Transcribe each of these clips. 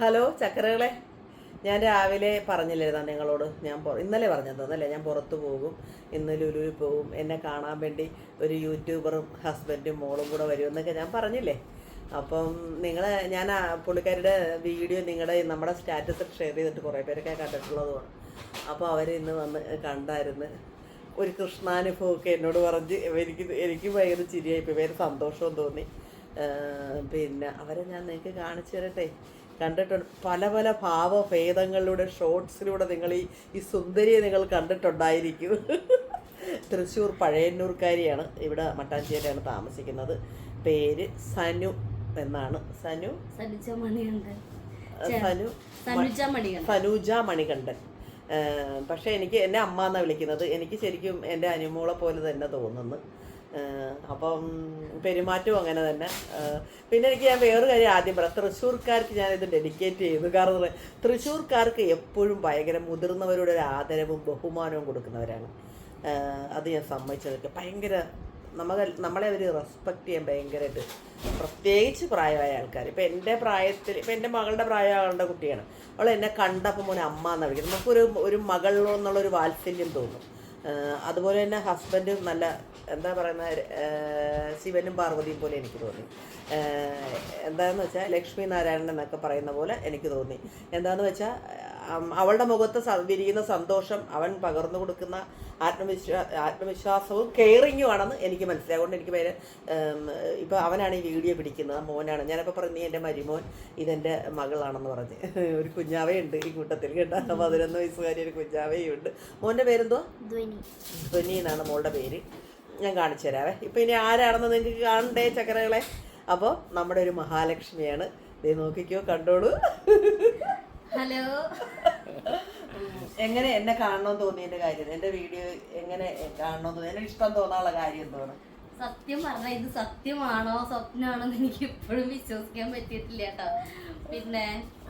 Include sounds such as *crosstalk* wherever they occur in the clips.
Hello ചക്കരകളെ. ഞാൻ രാവിലെ പറഞ്ഞില്ലായിരുന്നു നിങ്ങളോട്? ഞാൻ ഇന്നലെ പറഞ്ഞതല്ലേ ഞാൻ പുറത്തു പോകും ഇന്ന് ലുലുവിൽ പോകും എന്നെ കാണാൻ വേണ്ടി ഒരു യൂട്യൂബറും ഹസ്ബൻഡും മോളും കൂടെ വരുമെന്നൊക്കെ ഞാൻ പറഞ്ഞില്ലേ? അപ്പം നിങ്ങൾ ഞാൻ പുള്ളിക്കാരുടെ വീഡിയോ നിങ്ങളുടെ നമ്മുടെ സ്റ്റാറ്റസിൽ ഷെയർ ചെയ്തിട്ട് കുറേ പേരൊക്കെ കണ്ടിട്ടുള്ളതുമാണ്. അപ്പോൾ അവർ ഇന്ന് വന്ന് കണ്ടായിരുന്നു. ഒരു കൃഷ്ണാനുഭവമൊക്കെ എന്നോട് പറഞ്ഞ് എനിക്ക് എനിക്ക് ഭയങ്കര ചിരിയായിപ്പോയി ഭയങ്കര സന്തോഷവും തോന്നി. പിന്നെ അവരെ ഞാൻ നിങ്ങൾക്ക് കാണിച്ചു തരട്ടെ. കണ്ടിട്ടുണ്ട്. പല പല ഭാവഭേദങ്ങളിലൂടെ ഷോർട്സിലൂടെ നിങ്ങൾ ഈ ഈ സുന്ദരിയെ നിങ്ങൾ കണ്ടിട്ടുണ്ടായിരിക്കും. *laughs* തൃശ്ശൂർ പഴയന്നൂർക്കാരിയാണ് ഇവിടെ മട്ടാഞ്ചേരിയാണ് താമസിക്കുന്നത്. പേര് സനു എന്നാണ്. സനു? സനുജ മണികണ്ഠൻ. സനു. സനുജ മണികണ്ഠൻ. പക്ഷേ എനിക്ക് എന്നെ അമ്മ എന്നാണ് വിളിക്കുന്നത്. എനിക്ക് ശരിക്കും എന്റെ അനുമോളെ പോലെ തന്നെ തോന്നുന്നു. അപ്പം പെരുമാറ്റവും അങ്ങനെ തന്നെ. പിന്നെ എനിക്ക് ഞാൻ വേറൊരു കാര്യം ആദ്യം പറയാം. തൃശ്ശൂർക്കാർക്ക് ഞാൻ ഇത് ഡെഡിക്കേറ്റ് ചെയ്യുന്നു കാരണം? തൃശ്ശൂർക്കാർക്ക് എപ്പോഴും ഭയങ്കര മുതിർന്നവരുടെ ഒരു ആദരവും ബഹുമാനവും കൊടുക്കുന്നവരാണ്. അത് ഞാൻ സമ്മതിച്ചതൊക്കെ ഭയങ്കര നമുക്ക് നമ്മളെ അവർ റെസ്പെക്റ്റ് ചെയ്യാൻ ഭയങ്കരമായിട്ട് പ്രത്യേകിച്ച് പ്രായമായ ആൾക്കാർ ഇപ്പം എന്റെ പ്രായത്തിൽ ഇപ്പം എന്റെ മകളുടെ പ്രായമാകേണ്ട കുട്ടിയാണ്. അവൾ എന്നെ കണ്ടപ്പോൾ മോനെ അമ്മ എന്നാണ് വിളിക്കുന്നത് നമുക്കൊരു ഒരു മകളിലോ എന്നുള്ളൊരു വാത്സല്യം തോന്നും. അതുപോലെ തന്നെ ഹസ്ബൻഡും നല്ല എന്താ പറയുന്ന ശിവനും പാർവതിയും പോലെ എനിക്ക് തോന്നി. എന്താണെന്ന് വെച്ചാൽ ലക്ഷ്മി നാരായണൻ എന്നൊക്കെ പറയുന്ന പോലെ എനിക്ക് തോന്നി. എന്താണെന്ന് വെച്ചാൽ അവളുടെ മുഖത്ത് വിരിയുന്ന സന്തോഷം അവൻ പകർന്നു കൊടുക്കുന്ന ആത്മവിശ്വാ ആത്മവിശ്വാസവും കെയറിങ്ങും ആണെന്ന് എനിക്ക് മനസ്സിലായി. അതുകൊണ്ട് എനിക്ക് പേര് ഇപ്പോൾ അവനാണ് ഈ വീഡിയോ പിടിക്കുന്നത്. മോനാണ്. ഞാനിപ്പോൾ പറഞ്ഞു നീ എന്റെ മരുമോൻ ഇതെന്റെ മകളാണെന്ന് പറഞ്ഞ്. ഒരു കുഞ്ഞാവയുണ്ട് ഈ കൂട്ടത്തിൽ കേട്ടോ. പതിനൊന്ന് വയസ്സുകാരി ഒരു കുഞ്ഞാവയും ഉണ്ട് മോന്റെ പേരെന്തോ? ധ്വനി. ധ്വനി എന്നാണ് മോളുടെ പേര്. ഞാൻ കാണിച്ചു തരാവേ. ഇപ്പം ഇനി ആരാണെന്ന് നിങ്ങൾക്ക് കാണണ്ടേ ചക്കരകളെ? അപ്പോൾ നമ്മുടെ ഒരു മഹാലക്ഷ്മിയാണ്. ഇത് നോക്കിക്കോ കണ്ടോളൂ. ഹലോ. എങ്ങനെ എന്നെ കാണണമെന്ന് തോന്നിയതിന്റെ കാര്യം. എന്റെ വീഡിയോ എങ്ങനെ കാണണമെന്ന് തോന്നി എന്നെ ഇഷ്ടം തോന്നാനുള്ള കാര്യം എന്താണ്? സത്യം പറഞ്ഞ ഇത് സത്യമാണോ സ്വപ്നമാണോ എന്ന് എനിക്ക് എപ്പോഴും വിശ്വസിക്കാൻ പറ്റിയിട്ടില്ല കേട്ടോ. പിന്നെ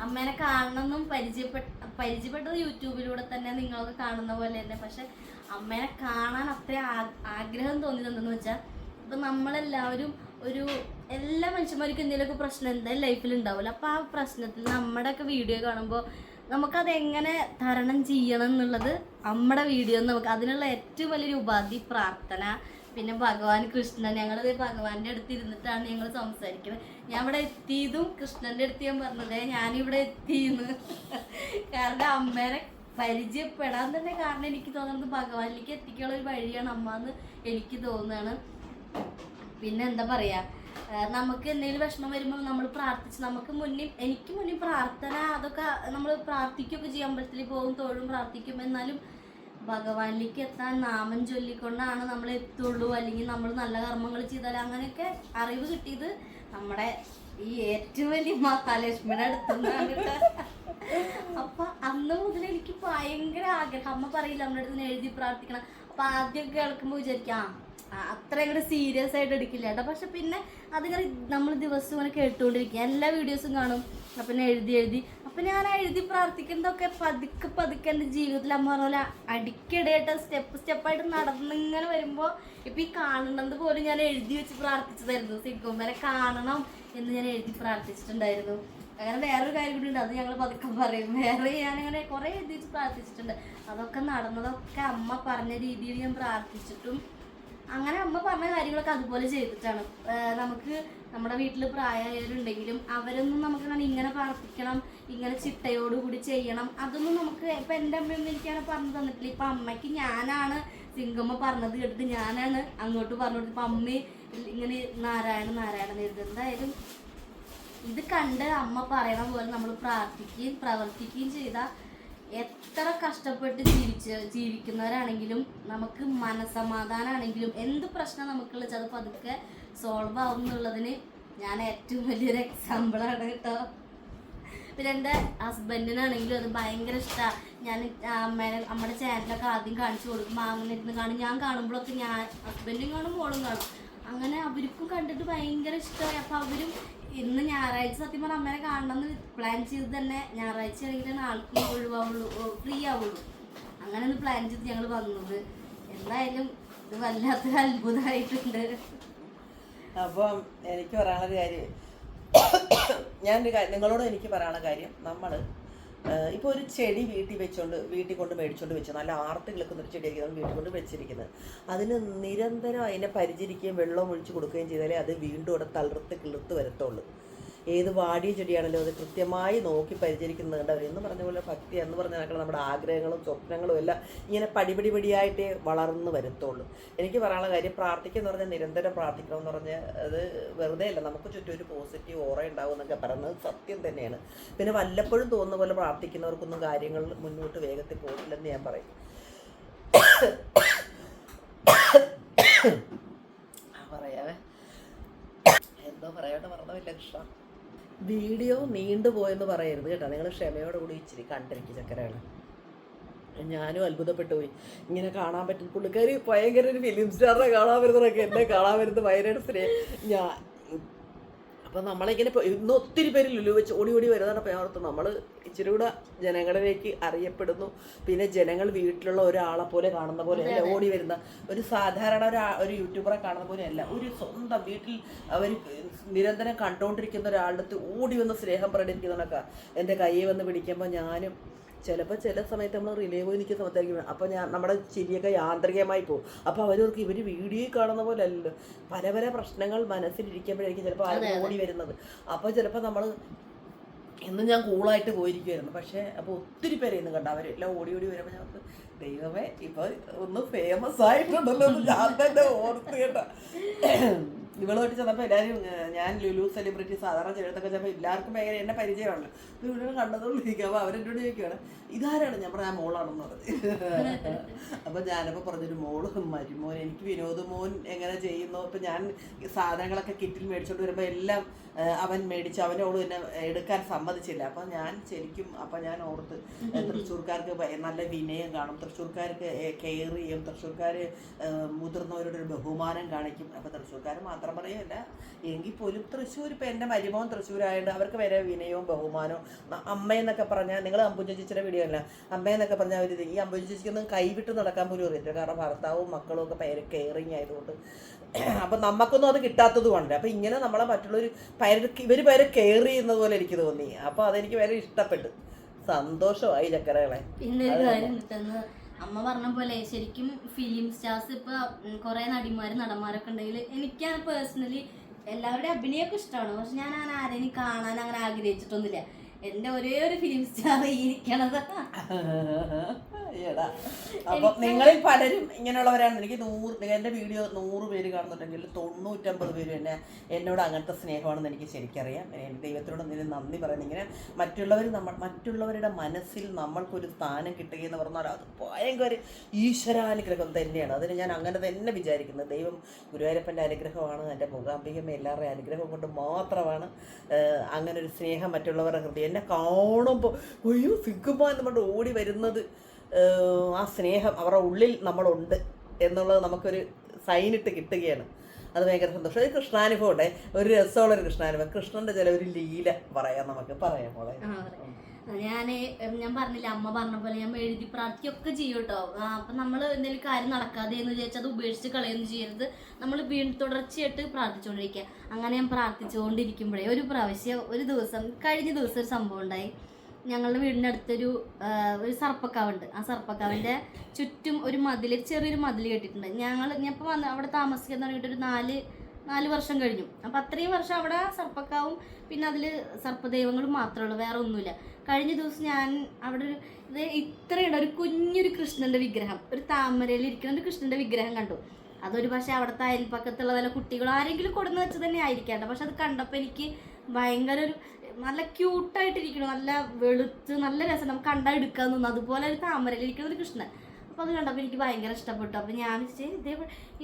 അമ്മേനെ കാണണമെന്നും പരിചയപ്പെട്ട പരിചയപ്പെട്ടത് യൂട്യൂബിലൂടെ തന്നെ നിങ്ങളൊക്കെ കാണുന്ന പോലെ തന്നെ. പക്ഷെ അമ്മേനെ കാണാൻ അത്ര ആഗ്രഹം തോന്നിയത് എന്തെന്ന് വെച്ചാൽ ഇപ്പം നമ്മളെല്ലാവരും ഒരു എല്ലാ മനുഷ്യന്മാർക്കും എന്തെങ്കിലുമൊക്കെ പ്രശ്നം എന്തായാലും ലൈഫിൽ ഉണ്ടാവില്ല അപ്പോൾ ആ പ്രശ്നത്തിൽ നമ്മുടെയൊക്കെ വീഡിയോ കാണുമ്പോൾ നമുക്കത് എങ്ങനെ തരണം ചെയ്യണം എന്നുള്ളത് നമ്മുടെ വീഡിയോ നമുക്ക് അതിനുള്ള ഏറ്റവും വലിയൊരു ഉപാധി പ്രാർത്ഥന പിന്നെ ഭഗവാൻ കൃഷ്ണൻ. ഞങ്ങൾ ഭഗവാന്റെ അടുത്ത് ഇരുന്നിട്ടാണ് ഞങ്ങൾ സംസാരിക്കുന്നത് ഞാൻ ഇവിടെ എത്തിയതും കൃഷ്ണന്റെ അടുത്ത് ഞാൻ പറഞ്ഞത് ഞാനിവിടെ എത്തിയെന്ന്. കാരണം അമ്മേനെ പരിചയപ്പെടാൻ തന്നെ കാരണം എനിക്ക് തോന്നുന്നത് ഭഗവാനിലേക്ക് എത്തിക്കാനുള്ള ഒരു വഴിയാണ് അമ്മ എന്ന് എനിക്ക് തോന്നുകയാണ്. പിന്നെ എന്താ പറയാ നമുക്ക് എന്തെങ്കിലും വിഷമം വരുമ്പോൾ നമ്മൾ പ്രാർത്ഥിച്ച് നമുക്ക് മുന്നിൽ എനിക്ക് മുന്നിൽ പ്രാർത്ഥന അതൊക്കെ നമ്മൾ പ്രാർത്ഥിക്കുകയൊക്കെ ചെയ്യും അമ്പലത്തിൽ പോകും തോഴും പ്രാർത്ഥിക്കും. എന്നാലും ഭഗവാനിലേക്ക് എത്താൻ നാമം ചൊല്ലിക്കൊണ്ടാണ് നമ്മൾ എത്തുള്ളൂ. അല്ലെങ്കിൽ നമ്മൾ നല്ല കർമ്മങ്ങൾ ചെയ്താൽ അങ്ങനെയൊക്കെ അറിവ് കിട്ടിയത് നമ്മുടെ ഈ ഏറ്റവും വലിയ മഹാലക്ഷ്മിയുടെ അടുത്തുനിന്നാണ്. അപ്പൊ അന്ന് മുതൽ എനിക്ക് ഭയങ്കര ആഗ്രഹം. അമ്മ പറയില്ല നമ്മുടെ അടുത്ത് എഴുതി പ്രാർത്ഥിക്കണം. അപ്പൊ ആദ്യം കേൾക്കുമ്പോൾ വിചാരിക്കാം അത്ര അങ്ങോട്ട് സീരിയസ് ആയിട്ട് എടുക്കില്ല കേട്ടോ. പക്ഷെ പിന്നെ അതിങ്ങനെ നമ്മൾ ദിവസവും ഇങ്ങനെ കേട്ടുകൊണ്ടിരിക്കുക എല്ലാ വീഡിയോസും കാണും. അപ്പൊ ഞാൻ എഴുതി എഴുതി. അപ്പൊ ഞാൻ എഴുതി പ്രാർത്ഥിക്കുന്നതൊക്കെ പതുക്കെ പതുക്കെ എന്റെ ജീവിതത്തിൽ അമ്മ പറഞ്ഞ പോലെ അടിക്കടിയായിട്ട് സ്റ്റെപ്പ് സ്റ്റെപ്പായിട്ട് നടന്നിങ്ങനെ വരുമ്പോൾ ഇപ്പൊ ഈ കാണുന്നത് പോലും ഞാൻ എഴുതി വെച്ച് പ്രാർത്ഥിച്ചതായിരുന്നു. സിഗോമനെ കാണണം എന്ന് ഞാൻ എഴുതി പ്രാർത്ഥിച്ചിട്ടുണ്ടായിരുന്നു. അങ്ങനെ വേറൊരു കാര്യം കൂടി ഉണ്ട്. അത് ഞങ്ങൾ പതുക്കെ പറയും. വേറെ ഞാനിങ്ങനെ കുറേ എഴുതി വെച്ച് പ്രാർത്ഥിച്ചിട്ടുണ്ട്. അതൊക്കെ നടന്നതൊക്കെ അമ്മ പറഞ്ഞ രീതിയിൽ ഞാൻ പ്രാർത്ഥിച്ചിട്ടും അങ്ങനെ അമ്മ പറഞ്ഞ കാര്യങ്ങളൊക്കെ അതുപോലെ ചെയ്തിട്ടാണ്. നമുക്ക് നമ്മുടെ വീട്ടിൽ പ്രായമായവരുണ്ടെങ്കിലും അവരൊന്നും നമുക്ക് ഇങ്ങനെ പ്രാർത്ഥിക്കണം ഇങ്ങനെ ചിട്ടയോടുകൂടി ചെയ്യണം. അതൊന്നും നമുക്ക് ഇപ്പൊ എന്റെ അമ്മയൊന്നും എനിക്കങ്ങനെ പറഞ്ഞു തന്നിട്ടില്ല ഇപ്പൊ അമ്മയ്ക്ക് ഞാനാണ് സിംഗമ്മ പറഞ്ഞത് കേട്ടിട്ട് ഞാനാണ് അങ്ങോട്ട് പറഞ്ഞു കൊടുത്തത് ഇപ്പൊ അമ്മ ഇങ്ങനെ നാരായണ നാരായണ എഴുതി എന്തായാലും ഇത് കണ്ട് അമ്മ പറയണ പോലെ നമ്മൾ പ്രാർത്ഥിക്കുകയും പ്രവർത്തിക്കുകയും ചെയ്താൽ എത്ര കഷ്ടപ്പെട്ട് ജീവിച്ച് ജീവിക്കുന്നവരാണെങ്കിലും നമുക്ക് മനസമാധാനമാണെങ്കിലും എന്ത് പ്രശ്നം നമുക്കുള്ള അത് പതുക്കെ സോൾവ് ആവും എന്നുള്ളതിന് ഞാൻ ഏറ്റവും വലിയൊരു എക്സാമ്പിളാണ് കേട്ടോ. പിന്നെ എന്റെ ഹസ്ബൻഡിനാണെങ്കിലും അത് ഭയങ്കര ഇഷ്ടമാണ് ഞാൻ അമ്മേനെ നമ്മുടെ ചാനലൊക്കെ ആദ്യം കാണിച്ചു കൊടുക്കും അങ്ങനെ കാണും. ഞാൻ കാണുമ്പോഴൊക്കെ ഞാൻ ഹസ്ബൻഡും കാണും മോളും കാണും. അങ്ങനെ അവർക്കും കണ്ടിട്ട് ഭയങ്കര ഇഷ്ടമായി അപ്പോൾ അവരും ഇന്ന് ഞായറാഴ്ച സത്യം പറഞ്ഞാൽ അമ്മേനെ കാണണമെന്ന് പ്ലാൻ ചെയ്ത് തന്നെ ഞായറാഴ്ച ആണെങ്കിലാണ് ആൾക്ക് ഒഴിവാവുള്ളൂ ഫ്രീ ആവുള്ളൂ. അങ്ങനെ ഒന്ന് പ്ലാൻ ചെയ്ത് ഞങ്ങൾ വന്നത്. എന്തായാലും ഇത് വല്ലാത്തൊരു അത്ഭുതമായിട്ടുണ്ട് അപ്പം എനിക്ക് പറയാനുള്ള കാര്യം ഞാൻ നിങ്ങളോട് എനിക്ക് പറയാനുള്ള കാര്യം നമ്മൾ ഇപ്പോൾ ഒരു ചെടി വീട്ടിൽ വെച്ചുകൊണ്ട് വീട്ടിൽ കൊണ്ട് മേടിച്ചുകൊണ്ട് വെച്ചു. നല്ല ആർത്ത് കിളിക്കുന്ന ഒരു ചെടിയൊക്കെ നമ്മൾ വീട്ടിൽ കൊണ്ട് വെച്ചിരിക്കുന്നത്. അതിന് നിരന്തരം അതിനെ പരിചരിക്കുകയും വെള്ളം ഒഴിച്ച് കൊടുക്കുകയും ചെയ്താലേ അത് വീണ്ടും അവിടെ തളിർത്ത് കിളിർത്ത് വരത്തുള്ളൂ. ഏത് വാടിയ ചെടിയാണല്ലോ അത് കൃത്യമായി നോക്കി പരിചരിക്കുന്നുണ്ട് അവർ എന്ന് പറഞ്ഞ പോലെ ഭക്തി എന്ന് പറഞ്ഞാൽ നമ്മുടെ ആഗ്രഹങ്ങളും സ്വപ്നങ്ങളും എല്ലാം ഇങ്ങനെ പടിപടി പടിയായിട്ടേ വളർന്നു വരത്തുള്ളൂ. എനിക്ക് പറയാനുള്ള കാര്യം പ്രാർത്ഥിക്കുക എന്ന് പറഞ്ഞാൽ നിരന്തരം പ്രാർത്ഥിക്കണം എന്ന് പറഞ്ഞാൽ അത് വെറുതെ അല്ല നമുക്ക് ചുറ്റും ഒരു പോസിറ്റീവ് ഓറ ഉണ്ടാവും എന്നൊക്കെ പറയുന്നത് സത്യം തന്നെയാണ്. പിന്നെ വല്ലപ്പോഴും തോന്നുന്ന പോലെ പ്രാർത്ഥിക്കുന്നവർക്കൊന്നും കാര്യങ്ങൾ മുന്നോട്ട് വേഗത്തിൽ പോകില്ലെന്ന് ഞാൻ പറയും. പറയാവേ. എന്തോ പറയാണ്ട് പറഞ്ഞില്ല കൃഷ്ണ വീഡിയോ നീണ്ടുപോയെന്ന് പറയരുത് കേട്ടോ. നിങ്ങൾ ക്ഷമയോടെ കൂടി ഇച്ചിരി കണ്ടിരിക്കും ചക്കരയാണ് ഞാനും അത്ഭുതപ്പെട്ടു പോയി. ഇങ്ങനെ കാണാൻ പറ്റും. പുള്ളിക്കാരി ഭയങ്കര ഒരു ഫിലിം സ്റ്റാറിനെ കാണാൻ വരുന്നതൊക്കെ എന്നെ കാണാൻ വരുന്നത് ഭയങ്കര സ്ത്രീ ഞാൻ അപ്പം നമ്മളിങ്ങനെ ഇന്ന് ഒത്തിരി പേര് ലുലു വെച്ച് ഓടി ഓടി വരുന്നതാണ്. ഞാൻ നമ്മൾ ഇച്ചിരി കൂടെ ജനങ്ങളിലേക്ക് അറിയപ്പെടുന്നു. പിന്നെ ജനങ്ങൾ വീട്ടിലുള്ള ഒരാളെ പോലെ കാണുന്ന പോലെ അല്ല ഓടി വരുന്ന ഒരു സാധാരണ ഒരു ഒരു യൂട്യൂബറെ കാണുന്ന പോലെ അല്ല ഒരു സ്വന്തം വീട്ടിൽ അവർ നിരന്തരം കണ്ടുകൊണ്ടിരിക്കുന്ന ഒരാളുടെ അടുത്ത് ഓടി വന്ന് സ്നേഹം പ്രകടിപ്പിക്കുന്നതൊക്കെ എന്റെ കയ്യിൽ വന്ന് പിടിക്കുമ്പോൾ ഞാനും ചിലപ്പോൾ ചില സമയത്ത് നമ്മൾ റിലേ പോയി നിൽക്കുന്ന സമയത്തായിരിക്കും. അപ്പോൾ ഞാൻ നമ്മുടെ ചിരിയൊക്കെ യാന്ത്രികമായി പോകും. അപ്പോൾ അവർക്ക് ഇവർ വീഡിയോ കാണുന്ന പോലെ അല്ലല്ലോ. പല പല പ്രശ്നങ്ങൾ മനസ്സിലിരിക്കുമ്പോഴായിരിക്കും ചിലപ്പോൾ ആരും ഓടി വരുന്നത്. അപ്പോൾ ചിലപ്പോൾ നമ്മൾ ഇന്ന് ഞാൻ കൂളായിട്ട് പോയിരിക്കുമായിരുന്നു പക്ഷേ അപ്പോൾ ഒത്തിരി പേരെ ഇന്ന് കണ്ട. അവരെല്ലാം ഓടി ഓടി വരുമ്പോൾ ഞങ്ങൾക്ക് ദൈവമേ ഇപ്പോൾ ഒന്ന് ഫേമസ് ആയിട്ടുണ്ടല്ലോ എന്ന് ഞാൻ തന്നെ ഓർത്ത് കേട്ടോ. ഇവളുമായിട്ട് ചെന്നപ്പോൾ എല്ലാവരും ഞാൻ ലുലു സെലിബ്രിറ്റി സാധാരണ ചെയ്തൊക്കെ ചെന്നപ്പോൾ എല്ലാവർക്കും ഭയങ്കര എന്നെ പരിചയമാണ്. ഇവിടെ കണ്ടതുകൊണ്ടിരിക്കുക അപ്പോൾ അവരെന്നോട് ചോദിക്കുകയാണ് ഇതാരാണ്? ഞാൻ പറഞ്ഞ മോളാണെന്ന് പറഞ്ഞു. അപ്പോൾ ഞാനപ്പോൾ പറഞ്ഞൊരു മോൾ മരുമോൻ എനിക്ക് വിനോദ് മോൻ എങ്ങനെ ചെയ്യുന്നു? ഇപ്പം ഞാൻ സാധനങ്ങളൊക്കെ കിറ്റിൽ മേടിച്ചോണ്ട് വരുമ്പോൾ എല്ലാം അവൻ മേടിച്ച് അവനോട് എന്നെ എടുക്കാൻ സമ്മതിച്ചില്ല. അപ്പം ഞാൻ ശരിക്കും അപ്പം ഞാൻ ഓർത്ത് തൃശ്ശൂർക്കാർക്ക് നല്ല വിനയം കാണും. തൃശ്ശൂർക്കാർക്ക് കെയർ ചെയ്യും. തൃശ്ശൂർക്കാർ മുതിർന്നവരുടെ ഒരു ബഹുമാനം കാണിക്കും. അപ്പം തൃശ്ശൂർക്കാർ മാത്രം പറയുമല്ല എങ്കിൽ പോലും തൃശ്ശൂർ ഇപ്പം എന്റെ മരുമോൻ തൃശ്ശൂരായതുകൊണ്ട് അവർക്ക് വരെ വിനയവും ബഹുമാനവും അമ്മ അമ്മയെന്നൊക്കെ പറഞ്ഞാൽ നിങ്ങൾ അമ്പുജ ചേച്ചിയുടെ വീഡിയോ അല്ല? അമ്മയെന്നൊക്കെ പറഞ്ഞാൽ അവർ ഈ അമ്പുജ ചേച്ചിക്കൊന്നും കൈവിട്ട് നടക്കാൻ പോലും അറിയില്ല. കാരണം ഭർത്താവും മക്കളും ഒക്കെ പേര് കെയറിങ് ആയതുകൊണ്ട്. അപ്പം നമുക്കൊന്നും അത് കിട്ടാത്തത് കൊണ്ട് അപ്പം ഇങ്ങനെ നമ്മളെ മറ്റുള്ളവർ പേര് ഇവർ പേര് കെയർ ചെയ്യുന്നത് പോലെ എനിക്ക് തോന്നി. അപ്പോൾ അതെനിക്ക് വേറെ ഇഷ്ടപ്പെട്ടു. സന്തോഷമായി ചക്കരകളെ. പിന്നെ അമ്മ പറഞ്ഞ പോലെ ശരിക്കും ഫിലിം സ്റ്റാർസ് ഇപ്പൊ കുറേ നടിമാര് നടന്മാരൊക്കെ ഉണ്ടെങ്കിൽ എനിക്കാണ് പേഴ്സണലി എല്ലാവരുടെയും അഭിനയമൊക്കെ ഇഷ്ടമാണ് പക്ഷെ ഞാൻ അങ്ങനെ ആരെയും കാണാൻ അങ്ങനെ ആഗ്രഹിച്ചിട്ടൊന്നുമില്ല. എന്റെ ഒരേ ഒരു ഫിലിം സ്റ്റാർ ഇരിക്കണത്. *laughs* എടാ അപ്പം നിങ്ങളിൽ പലരും ഇങ്ങനെയുള്ളവരാണ് എനിക്ക് നൂറ് എന്റെ വീഡിയോ നൂറ് പേര് കാണുന്നുണ്ടെങ്കിൽ തൊണ്ണൂറ്റമ്പത് പേര് തന്നെ എന്നോട് അങ്ങനത്തെ സ്നേഹമാണെന്ന് എനിക്ക് ശരിക്കറിയാം. എനിക്ക് ദൈവത്തിനോട് എന്തെങ്കിലും നന്ദി പറയുന്നത് ഇങ്ങനെ മറ്റുള്ളവർ നമ്മൾ മറ്റുള്ളവരുടെ മനസ്സിൽ നമ്മൾക്കൊരു സ്ഥാനം കിട്ടുകയെന്ന് പറഞ്ഞാൽ അത് ഭയങ്കര ഈശ്വരാനുഗ്രഹം തന്നെയാണ്. അതിന് ഞാൻ അങ്ങനെ തന്നെ വിചാരിക്കുന്നത് ദൈവം ഗുരുവായൂരപ്പന്റെ അനുഗ്രഹമാണ് എന്റെ മുഖാംബികമ്മ എല്ലാവരുടെയും അനുഗ്രഹം കൊണ്ട് മാത്രമാണ് അങ്ങനെ ഒരു സ്നേഹം മറ്റുള്ളവരുടെ ഹൃദയം എന്നെ കാണുമ്പോൾ അയ്യോ സിഗ്ഗുമ്മ എന്ന് പറഞ്ഞിട്ട് ഓടി വരുന്നത്. ആ സ്നേഹം അവരുടെ ഉള്ളിൽ നമ്മളുണ്ട് എന്നുള്ളത് നമുക്കൊരു സൈനിട്ട് കിട്ടുകയാണ്. അത് ഭയങ്കര സന്തോഷം. ഒരു കൃഷ്ണാനുഭവം ഉണ്ടേ ഒരു രസമുള്ള ഒരു കൃഷ്ണാനുഭവം. കൃഷ്ണന്റെ ചില ഒരു ലീല പറയാം നമുക്ക്. പറയാം മോളെ. ഞാൻ ഞാൻ പറഞ്ഞില്ല അമ്മ പറഞ്ഞ പോലെ ഞാൻ എഴുതി പ്രാർത്ഥിക്കുകയൊക്കെ ചെയ്യും കേട്ടോ. അപ്പൊ നമ്മൾ എന്തെങ്കിലും കാര്യം നടക്കാതെ എന്ന് വിചാരിച്ചാൽ അത് ഉപേക്ഷിച്ച് കളയൊന്നും ചെയ്യരുത്. നമ്മൾ വീണ്ടും തുടർച്ചയായിട്ട് പ്രാർത്ഥിച്ചുകൊണ്ടിരിക്കുക. അങ്ങനെ ഞാൻ പ്രാർത്ഥിച്ചുകൊണ്ടിരിക്കുമ്പോഴേ ഒരു പ്രാവശ്യം ഒരു ദിവസം കഴിഞ്ഞ ദിവസം ഒരു സംഭവം ഉണ്ടായി. ഞങ്ങളുടെ വീടിന്റെ അടുത്തൊരു ഒരു സർപ്പക്കാവുണ്ട്. ആ സർപ്പക്കാവിന്റെ ചുറ്റും ഒരു മതിൽ ചെറിയൊരു മതിൽ കെട്ടിയിട്ടുണ്ട്. ഞങ്ങൾ ഞാൻ ഇപ്പോൾ വന്ന് അവിടെ താമസിക്കാൻ തുടങ്ങിയിട്ട് ഒരു നാല് നാല് വർഷം കഴിഞ്ഞു. അപ്പം അത്രയും വർഷം അവിടെ സർപ്പക്കാവും പിന്നെ അതിൽ സർപ്പദൈവങ്ങളും മാത്രമേ ഉള്ളൂ വേറെ ഒന്നുമില്ല. കഴിഞ്ഞ ദിവസം ഞാൻ അവിടെ ഒരു ഇത് ഇത്രയുണ്ട്. ഒരു കുഞ്ഞൊരു കൃഷ്ണന്റെ വിഗ്രഹം. ഒരു താമരയിൽ ഇരിക്കുന്ന ഒരു കൃഷ്ണന്റെ വിഗ്രഹം കണ്ടു. അതൊരു പക്ഷേ അവിടുത്തെ അയൽപ്പക്കത്തുള്ള വല്ല കുട്ടികളോ ആരെങ്കിലും കൊടുന്ന് വെച്ച് തന്നെ ആയിരിക്കാം പക്ഷെ അത് കണ്ടപ്പോൾ എനിക്ക് ഭയങ്കര ഒരു നല്ല ക്യൂട്ടായിട്ടിരിക്കണം നല്ല വെളുത്ത് നല്ല രസം. നമുക്ക് കണ്ടാൽ എടുക്കാൻ തോന്നുന്നു അതുപോലെ ഒരു താമരയിൽ ഇരിക്കുന്ന ഒരു കൃഷ്ണൻ. അപ്പോൾ അത് കണ്ടപ്പോൾ എനിക്ക് ഭയങ്കര ഇഷ്ടപ്പെട്ടു. അപ്പോൾ ഞാൻ വിചാരിച്ചു ഇതേ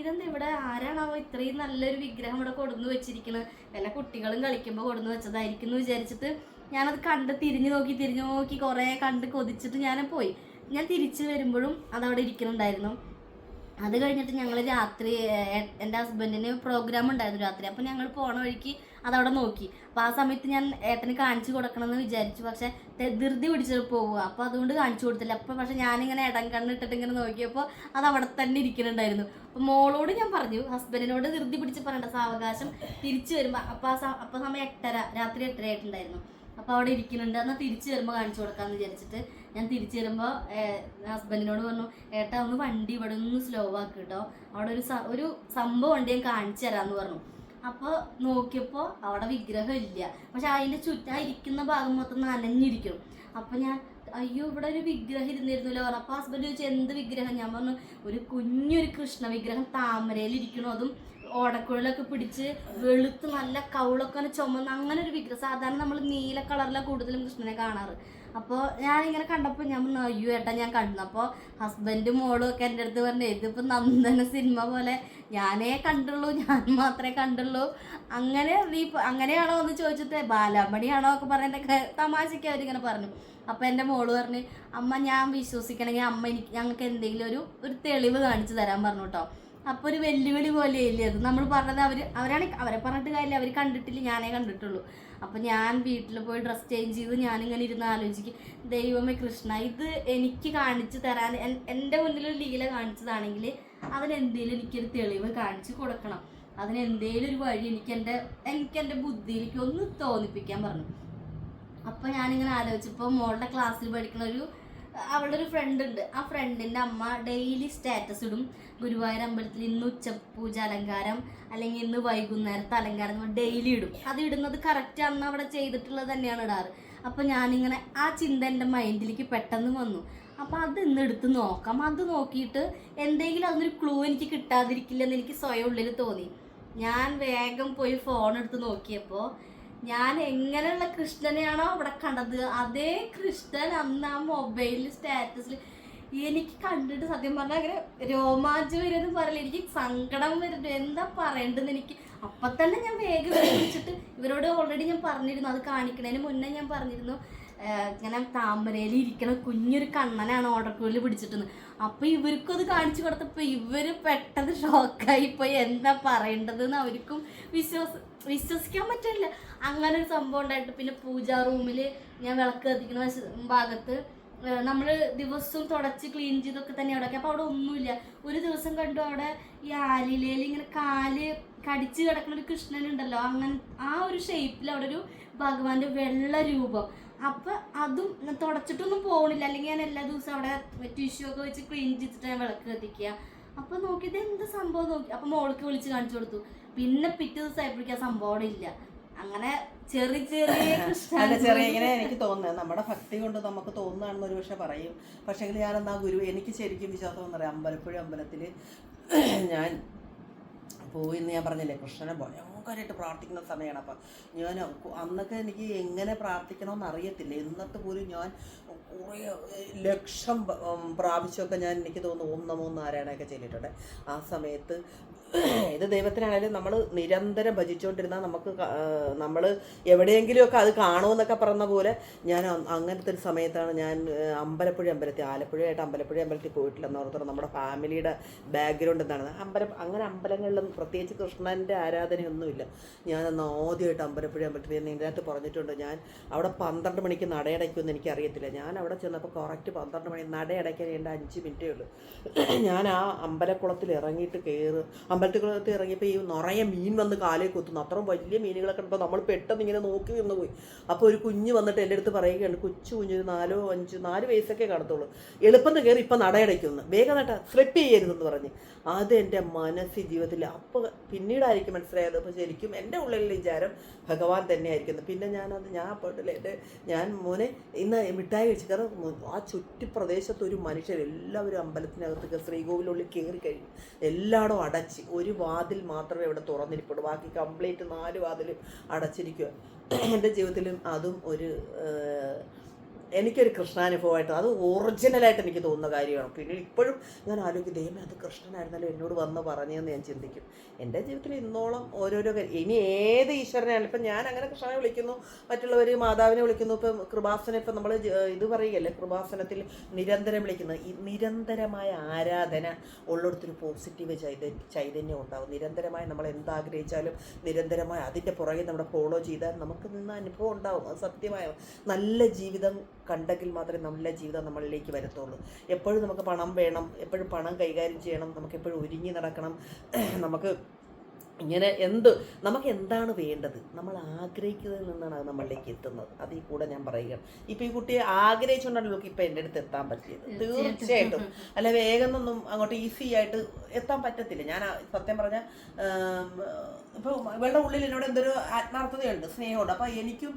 ഇതെന്താ ഇവിടെ? ആരാണാവോ ഇത്രയും നല്ലൊരു വിഗ്രഹം ഇവിടെ കൊടുന്നു വെച്ചിരിക്കുന്നത് വല്ല കുട്ടികളും കളിക്കുമ്പോൾ കൊടുന്നു വെച്ചതായിരിക്കും എന്ന് വിചാരിച്ചിട്ട് ഞാനത് കണ്ട് തിരിഞ്ഞു നോക്കി തിരിഞ്ഞു നോക്കി കുറേ കണ്ട് കൊതിച്ചിട്ട് ഞാൻ പോയി. ഞാൻ തിരിച്ചു വരുമ്പോഴും അതവിടെ ഇരിക്കുന്നുണ്ടായിരുന്നു. അത് കഴിഞ്ഞിട്ട് ഞങ്ങൾ രാത്രി എന്റെ ഹസ്ബൻഡിന് പ്രോഗ്രാം ഉണ്ടായിരുന്നു രാത്രി. അപ്പോൾ ഞങ്ങൾ പോണ വഴിക്ക് അതവിടെ നോക്കി. അപ്പോൾ ആ സമയത്ത് ഞാൻ ഏട്ടന് കാണിച്ചു കൊടുക്കണം എന്ന് വിചാരിച്ചു. പക്ഷെ ധൃതി പിടിച്ചിട്ട് പോവുക. അപ്പോൾ അതുകൊണ്ട് കാണിച്ചു കൊടുത്തില്ല. അപ്പോൾ പക്ഷെ ഞാനിങ്ങനെ ഇടം കണ്ണിട്ടിട്ട് ഇങ്ങനെ നോക്കിയപ്പോൾ അത് അവിടെ തന്നെ ഇരിക്കുന്നുണ്ടായിരുന്നു. അപ്പോൾ മോളോട് ഞാൻ പറഞ്ഞു ഹസ്ബൻഡിനോട് ധൃതി പിടിച്ച് പറയണ്ട. സാവകാശം തിരിച്ചു വരുമ്പോൾ അപ്പോൾ ആ അപ്പോൾ സമയം എട്ടര രാത്രി എട്ടര ആയിട്ടുണ്ടായിരുന്നു അപ്പൊ അവിടെ ഇരിക്കുന്നുണ്ട് എന്നാൽ തിരിച്ചു വരുമ്പോ കാണിച്ചു കൊടുക്കാന്ന് വിചാരിച്ചിട്ട് ഞാൻ തിരിച്ചു വരുമ്പോ ഹസ്ബൻഡിനോട് പറഞ്ഞു ഏട്ടാ ഒന്ന് വണ്ടി ഇവിടെ ഒന്ന് സ്ലോ ആക്കി കേട്ടോ അവിടെ ഒരു ഒരു സംഭവം ഉണ്ട് ഞാൻ കാണിച്ചു തരാന്ന് പറഞ്ഞു. അപ്പോൾ നോക്കിയപ്പോൾ അവിടെ വിഗ്രഹം ഇല്ല. പക്ഷെ അതിന്റെ ചുറ്റാ ഇരിക്കുന്ന ഭാഗം മൊത്തം നനഞ്ഞിരിക്കും. അപ്പൊ ഞാൻ അയ്യോ ഇവിടെ ഒരു വിഗ്രഹം ഇരുന്നിരുന്നല്ലോ പറഞ്ഞു. അപ്പൊ ഹസ്ബൻഡ് ചോദിച്ചു എന്ത് വിഗ്രഹം? ഞാൻ പറഞ്ഞു ഒരു കുഞ്ഞൊരു കൃഷ്ണ വിഗ്രഹം താമരയിൽ ഇരിക്കണോ അതും ഓടക്കുഴലൊക്കെ പിടിച്ച് വെളുത്ത് നല്ല കൗളൊക്കെ ചുമന്ന് അങ്ങനെ ഒരു വിഗ്രഹം. സാധാരണ നമ്മൾ നീല കളറിലാണ് കൂടുതലും കൃഷ്ണനെ കാണാറ്. അപ്പോൾ ഇങ്ങനെ കണ്ടപ്പോൾ ഞാൻ പറഞ്ഞു അയ്യോ ഏട്ടാ ഞാൻ കണ്ടു. അപ്പോൾ ഹസ്ബൻഡും മോളും ഒക്കെ എന്റെ അടുത്ത് പറഞ്ഞു ഇതിപ്പോൾ നന്ദന സിനിമ പോലെ ഞാനേ കണ്ടുള്ളൂ ഞാൻ മാത്രമേ കണ്ടുള്ളൂ. അങ്ങനെ നീ അങ്ങനെയാണോ എന്ന് ചോദിച്ചിട്ട് ബാലാമണിയാണോ ഒക്കെ പറഞ്ഞ തമാശയ്ക്ക് അവരിങ്ങനെ പറഞ്ഞു. അപ്പോൾ എന്റെ മോൾ പറഞ്ഞ് അമ്മ ഞാൻ വിശ്വസിക്കണമെങ്കിൽ അമ്മ എനിക്ക് ഞങ്ങൾക്ക് എന്തെങ്കിലും ഒരു ഒരു തെളിവ് കാണിച്ചു തരാൻ പറഞ്ഞു കേട്ടോ അപ്പോൾ ഒരു വെല്ലുവിളി പോലെയല്ലേ അത്? നമ്മൾ പറഞ്ഞത് അവർ അവരാണ് അവരെ പറഞ്ഞിട്ട് കാര്യമില്ല. അവർ കണ്ടിട്ടില്ല. ഞാനേ കണ്ടിട്ടുള്ളൂ. അപ്പോൾ ഞാൻ വീട്ടിൽ പോയി ഡ്രസ് ചേഞ്ച് ചെയ്ത് ഞാനിങ്ങനെ ഇരുന്ന് ആലോചിക്കും. ദൈവമേ കൃഷ്ണ ഇത് എനിക്ക് കാണിച്ചു തരാൻ എന്റെ മുന്നിൽ ഒരു ലീല കാണിച്ചതാണെങ്കിൽ അതിനെന്തേലും എനിക്കൊരു തെളിവ് കാണിച്ചു കൊടുക്കണം. അതിനെന്തേലും ഒരു വഴി എനിക്ക് എന്റെ എനിക്ക് എന്റെ ബുദ്ധിയിലേക്ക് ഒന്ന് തോന്നിപ്പിക്കാൻ പറഞ്ഞു. അപ്പൊ ഞാനിങ്ങനെ ആലോചിച്ചപ്പോൾ മോളുടെ ക്ലാസ്സിൽ പഠിക്കുന്ന ഒരു അവളുടെ ഒരു ഫ്രണ്ട് ഉണ്ട്. ആ ഫ്രണ്ടിന്റെ അമ്മ ഡെയിലി സ്റ്റാറ്റസ് ഇടും. ഗുരുവായൂർ അമ്പലത്തിൽ ഇന്ന് ഉച്ചപൂജ അലങ്കാരം അല്ലെങ്കിൽ ഇന്ന് വൈകുന്നേരത്തെ അലങ്കാരം ഡെയിലി ഇടും. അത് ഇടുന്നത് കറക്റ്റ് അന്ന് അവിടെ ചെയ്തിട്ടുള്ളത് തന്നെയാണ് ഇടാറ്. അപ്പൊ ഞാനിങ്ങനെ ആ ചിന്ത എന്റെ മൈൻഡിലേക്ക് പെട്ടെന്ന് വന്നു. അപ്പോൾ അത് ഇന്ന് എടുത്ത് നോക്കാം. അത് നോക്കിയിട്ട് എന്തെങ്കിലും അതിനൊരു ക്ലൂ എനിക്ക് കിട്ടാതിരിക്കില്ലെന്ന് എനിക്ക് സ്വയം ഉള്ളിൽ തോന്നി. ഞാൻ വേഗം പോയി ഫോൺ എടുത്ത് നോക്കിയപ്പോൾ ഞാൻ എങ്ങനെയുള്ള കൃഷ്ണനെയാണോ അവിടെ കണ്ടത്. അതേ കൃഷ്ണൻ അന്ന് ആ മൊബൈലിൽ സ്റ്റാറ്റസിൽ എനിക്ക് കണ്ടിട്ട് സത്യം പറഞ്ഞാൽ അങ്ങനെ രോമാഞ്ചം വരുമെന്ന് പറയില്ല എനിക്ക് സങ്കടം വരുന്നു. എന്താ പറയേണ്ടതെന്ന് എനിക്ക് അപ്പം തന്നെ ഞാൻ വേഗം വിളിച്ചിട്ട് ഇവരോട് ഓൾറെഡി ഞാൻ പറഞ്ഞിരുന്നു. അത് കാണിക്കണതിന് മുന്നേ ഞാൻ പറഞ്ഞിരുന്നു. ഇങ്ങനെ താമരയിൽ ഇരിക്കണ കുഞ്ഞൊരു കണ്ണനാണ് ഓടക്കുള്ളിൽ പിടിച്ചിട്ടുന്ന് അപ്പൊ ഇവർക്കും അത് കാണിച്ചു കൊടുത്തപ്പോ ഇവർ പെട്ടെന്ന് ഷോക്കായി പോയി. എന്താ പറയേണ്ടതെന്ന് അവർക്കും വിശ്വാസ വിശ്വസിക്കാൻ പറ്റില്ല. അങ്ങനെ ഒരു സംഭവം ഉണ്ടായിട്ട് പിന്നെ പൂജാ റൂമിൽ ഞാൻ വിളക്ക് കത്തിക്കുന്ന ഭാഗത്ത് നമ്മൾ ദിവസവും തുടച്ച് ക്ലീൻ ചെയ്തൊക്കെ തന്നെ അവിടെ അപ്പോൾ അവിടെ ഒന്നുമില്ല. ഒരു ദിവസം കണ്ടു അവിടെ ഈ ആലിലയിൽ ഇങ്ങനെ കാൽ കടിച്ച് കിടക്കുന്ന ഒരു കൃഷ്ണനുണ്ടല്ലോ. അങ്ങനെ ആ ഒരു ഷേപ്പിൽ അവിടെ ഒരു ഭഗവാന്റെ വെള്ള രൂപം. അപ്പൊ അതും ഞാൻ തുടച്ചിട്ടൊന്നും പോകണില്ല അല്ലെങ്കിൽ ഞാൻ എല്ലാ ദിവസവും അവിടെ ടിഷ്യൂ ഒക്കെ വെച്ച് ക്ലീൻ ചെയ്തിട്ട് ഞാൻ വിളക്ക് കത്തിക്കുക. അപ്പൊ നോക്കിയത് എന്ത് സംഭവം നോക്കി. അപ്പൊ മോൾക്ക് വിളിച്ച് കാണിച്ചു കൊടുത്തു. പിന്നെ പിറ്റേ ദിവസം ആയപ്പോഴേക്കും ആ സംഭവം അവിടെ ഇല്ല. അങ്ങനെ ചെറിയ ചെറിയ *laughs* അല്ല ചെറിയ ഇങ്ങനെ എനിക്ക് തോന്നുന്നത് നമ്മുടെ ഭക്തി കൊണ്ട് നമുക്ക് തോന്നുകയാണെന്ന് ഒരു പക്ഷെ പറയും. പക്ഷേ എന്നാ ഗുരു എനിക്ക് ശരിക്കും വിശ്വാസം എന്ന് പറയാം. അമ്പലപ്പുഴ അമ്പലത്തിൽ ഞാൻ പോയി എന്ന് ഞാൻ പറഞ്ഞില്ലേ കൃഷ്ണനെ ഭയങ്കരമായിട്ട് പ്രാർത്ഥിക്കുന്ന സമയമാണ്. അപ്പം ഞാൻ അന്നൊക്കെ എനിക്ക് എങ്ങനെ പ്രാർത്ഥിക്കണമെന്ന് അറിയത്തില്ല. ഇന്നത്തെ പോലും ഞാൻ കുറേ ലക്ഷം പ്രാവശ്യമൊക്കെ ഞാൻ എനിക്ക് തോന്നുന്നു ഓം നമോ നാരായണയൊക്കെ ചെയ്തിട്ടുണ്ട്. ആ സമയത്ത് ഇത് ദൈവത്തിനാണേലും നമ്മൾ നിരന്തരം ഭജിച്ചുകൊണ്ടിരുന്നാൽ നമുക്ക് നമ്മൾ എവിടെയെങ്കിലുമൊക്കെ അത് കാണുമെന്നൊക്കെ പറഞ്ഞ പോലെ ഞാൻ അങ്ങനത്തെ ഒരു സമയത്താണ് ഞാൻ അമ്പലപ്പുഴ അമ്പലത്തിൽ ആലപ്പുഴയായിട്ട് അമ്പലപ്പുഴ അമ്പലത്തിൽ പോയിട്ടില്ലെന്ന് ഓർത്തോളം നമ്മുടെ ഫാമിലിയുടെ ബാക്ക്ഗ്രൗണ്ട് എന്താണ്? അമ്പലം അങ്ങനെ അമ്പലങ്ങളിലും പ്രത്യേകിച്ച് കൃഷ്ണന്റെ ആരാധനയൊന്നുമില്ല. ഞാനന്ന് ആദ്യമായിട്ട് അമ്പലപ്പുഴ അമ്പലത്തിൽ ഞാൻ ഇതിനകത്ത് പറഞ്ഞിട്ടുണ്ട്. ഞാൻ അവിടെ പന്ത്രണ്ട് മണിക്ക് നടയടയ്ക്കുമെന്ന് എനിക്കറിയത്തില്ല. ഞാൻ അവിടെ ചെന്നപ്പോൾ കറക്റ്റ് പന്ത്രണ്ട് മണി നടയടയ്ക്കാൻ എന്റെ അഞ്ച് മിനിറ്റേ ഉള്ളൂ. ഞാൻ ആ അമ്പലക്കുളത്തിൽ ഇറങ്ങിയിട്ട് കയറ് അമ്പലത്തിൽ ഇറങ്ങിയപ്പോൾ ഈ നിറയെ മീൻ വന്ന് കാലേ കൊത്തുന്നു. അത്രയും വലിയ മീനുകളൊക്കെ ഉണ്ടോ നമ്മൾ പെട്ടെന്ന് ഇങ്ങനെ നോക്കി നിന്ന് പോയി. അപ്പോൾ ഒരു കുഞ്ഞ് വന്നിട്ട് എന്റെ അടുത്ത് പറയുകയാണ് കൊച്ചു കുഞ്ഞ് നാലോ അഞ്ചോ നാല് വയസ്സൊക്കെ കാണത്തുള്ളൂ. എളുപ്പം കയറി ഇപ്പം നടയടയ്ക്കുന്നു. വേഗം നട്ട സ്ലിപ്പ് ചെയ്യരുതെന്ന് പറഞ്ഞ്. അത് എന്റെ മനസ്സിൽ ജീവിതത്തിൽ അപ്പോൾ പിന്നീടായിരിക്കും മനസ്സിലായത്. അപ്പോൾ ശരിക്കും എന്റെ ഉള്ളിലെ വിചാരം ഭഗവാൻ തന്നെയായിരിക്കുന്നു. പിന്നെ ഞാനത് ഞാൻ പോയിട്ടില്ല എന്റെ ഞാൻ മോനെ ഇന്ന് മിഠായി കഴിച്ചു കാരണം ആ ചുറ്റുപ്രദേശത്ത് ഒരു മനുഷ്യർ എല്ലാവരും അമ്പലത്തിനകത്തൊക്കെ ശ്രീകോവിലുള്ളിൽ കയറി കഴിഞ്ഞു. എല്ലായിടും അടച്ച്. ഒരു വാതിൽ മാത്രമേ ഇവിടെ തുറന്നിരിപ്പുള്ളൂ. ബാക്കി കംപ്ലീറ്റ് നാല് വാതിലും അടച്ചിരിക്കുക എന്റെ ജീവിതത്തിലും അതും ഒരു എനിക്കൊരു കൃഷ്ണാനുഭവമായിട്ട് അത് ഒറിജിനലായിട്ട് എനിക്ക് തോന്നുന്ന കാര്യമാണ്. പിന്നെ ഇപ്പോഴും ഞാൻ ആലോചിക്കും ദൈവമേ അത് കൃഷ്ണനായിരുന്നല്ലോ എന്നോട് വന്ന് പറഞ്ഞതെന്ന് ഞാൻ ചിന്തിക്കും. എന്റെ ജീവിതത്തിൽ ഇന്നോളം ഓരോരോ ഇനി ഏത് ഈശ്വരനാണ് ഇപ്പം ഞാൻ അങ്ങനെ കൃഷ്ണനെ വിളിക്കുന്നു മറ്റുള്ളവർ മാതാവിനെ വിളിക്കുന്നു ഇപ്പം കൃപാസനം ഇപ്പം നമ്മൾ ഇത് പറയുകയല്ലേ കൃപാസനത്തിൽ നിരന്തരം വിളിക്കുന്നത് ഈ നിരന്തരമായ ആരാധന ഉള്ളിടത്തൊരു പോസിറ്റീവ് ചൈത ചൈതന്യം ഉണ്ടാവും. നിരന്തരമായി നമ്മൾ എന്താഗ്രഹിച്ചാലും നിരന്തരമായി അതിന്റെ പുറകെ നമ്മുടെ ഫോളോ ചെയ്താൽ നമുക്ക് നിന്ന് അനുഭവം ഉണ്ടാവും. അത് സത്യമായ? നല്ല ജീവിതം കണ്ടെങ്കിൽ മാത്രമേ നല്ല ജീവിതം നമ്മളിലേക്ക് വരത്തുള്ളൂ. എപ്പോഴും നമുക്ക് പണം വേണം എപ്പോഴും പണം കൈകാര്യം ചെയ്യണം നമുക്ക് എപ്പോഴും ഒരുങ്ങി നടക്കണം. നമുക്ക് ഇങ്ങനെ എന്ത് നമുക്ക് എന്താണ് വേണ്ടത്? നമ്മൾ ആഗ്രഹിക്കുന്നതിൽ നിന്നാണ് അത് നമ്മളിലേക്ക് എത്തുന്നത്. അതിൽ കൂടെ ഞാൻ പറയുകയാണ്. ഇപ്പം ഈ കുട്ടിയെ ആഗ്രഹിച്ചുകൊണ്ടാണ് ഇവർക്ക് ഇപ്പം എന്റെ അടുത്ത് എത്താൻ പറ്റിയത്. തീർച്ചയായിട്ടും. അല്ല വേഗം ഒന്നും അങ്ങോട്ട് ഈസി ആയിട്ട് എത്താൻ പറ്റത്തില്ല. ഞാൻ സത്യം പറഞ്ഞാൽ ഇപ്പോൾ ഇവളുടെ ഉള്ളിൽ എന്നോട് എന്തൊരു ആത്മാർത്ഥതയുണ്ട് സ്നേഹമുണ്ട്. അപ്പോൾ എനിക്കും